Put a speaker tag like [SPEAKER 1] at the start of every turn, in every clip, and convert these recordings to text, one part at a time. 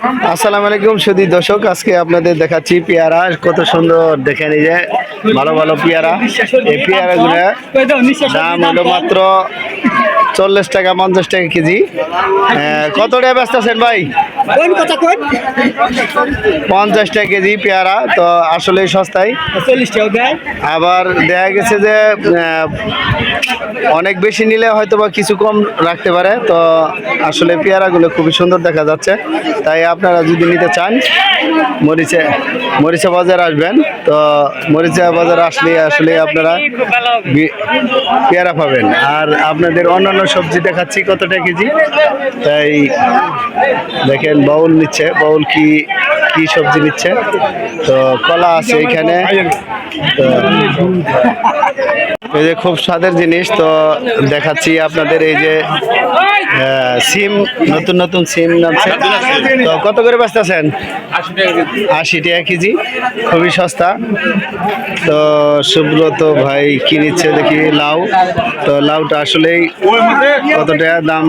[SPEAKER 1] আসসালামু আলাইকুম সুদী দর্শক আজকে আপনাদের দেখাচ্ছি পেয়ারা। কত সুন্দর দেখে যে ভালো ভালো পেয়ারা। এই পেয়ারাগুলো দাম হলো মাত্র চল্লিশ টাকা পঞ্চাশ টাকা কেজি। আহ, কত টাকা ব্যস্ত আছেন ভাই?
[SPEAKER 2] কোন কথা কোন?
[SPEAKER 1] পঞ্চাশ টাকা কেজি পেয়ারা তো আসলে সস্তায়।
[SPEAKER 2] চল্লিশ টাকা দেয়।
[SPEAKER 1] আবার দেখা গেছে যে অনেক বেশি নিলে হয়তো বা কিছু কম রাখতে পারে তো আসলে পেয়ারাগুলো খুবই সুন্দর দেখা যাচ্ছে। তাই আপনারা যদি নিতে চান মরিচে মরিচা বাজার আসবেন। তো মরিচা বাজার আসলে আসলে আপনারা পেয়ারা পাবেন। আর আপনাদের অন্যান্য সবজি দেখাচ্ছি কতটা কেজি। তাই দেখেন বাউল নিচ্ছে, বাউল কি কি সবজি নিচ্ছে? তো কলা আছে এখানে। এই যে খুব স্বাদের জিনিস, তো দেখাচ্ছি আপনাদের এই যে সিম, নতুন নতুন সিম নামছে। তো কত করে বেচতেছেন? আশি টাকা কেজি। খুবই সস্তা। তো সুব্রত ভাই কি নিচ্ছে দেখি লাউ। তো লাউটা আসলেই কত টাকা দাম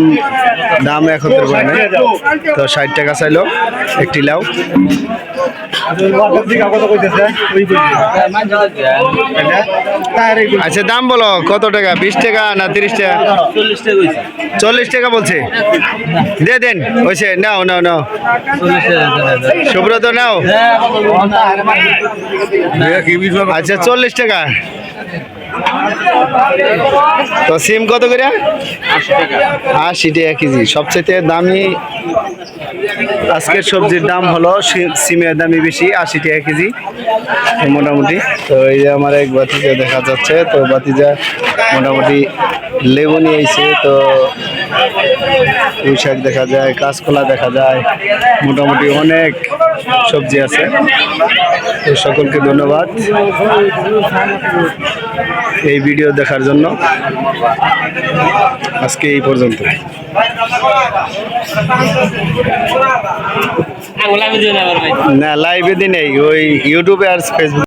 [SPEAKER 1] দাম নেয় তো ষাট টাকা চাইলো একটি লাউ। আচ্ছা দাম বলো কত টাকা? বিশ টাকা না তিরিশ টাকা? চল্লিশ টাকা বলছে। দিয়ে দেন হয়েছে নাও নাও নাও। সুব্রত নাও। আচ্ছা চল্লিশ টাকা। তো সিম কত করে? আশি টাকা কেজি। সবচেয়ে দামি আজকের সবজির দাম হলো সিমের দামই বেশি, আশি টাকা কেজি। মোটামুটি। তো এই যে আমার এক বাতিজা দেখা যাচ্ছে, তো বাতিজা মোটামুটি লেবু নিয়ে এসে তো পুঁই শাক দেখা যায় কাঁচকলা দেখা যায় মোটামুটি অনেক সবজি আছে। তো সকলকে ধন্যবাদ এই ভিডিও দেখার জন্য। আজকে এই পর্যন্ত না লাইভে দিন নেই ওই ইউটিউবে আর ফেসবুক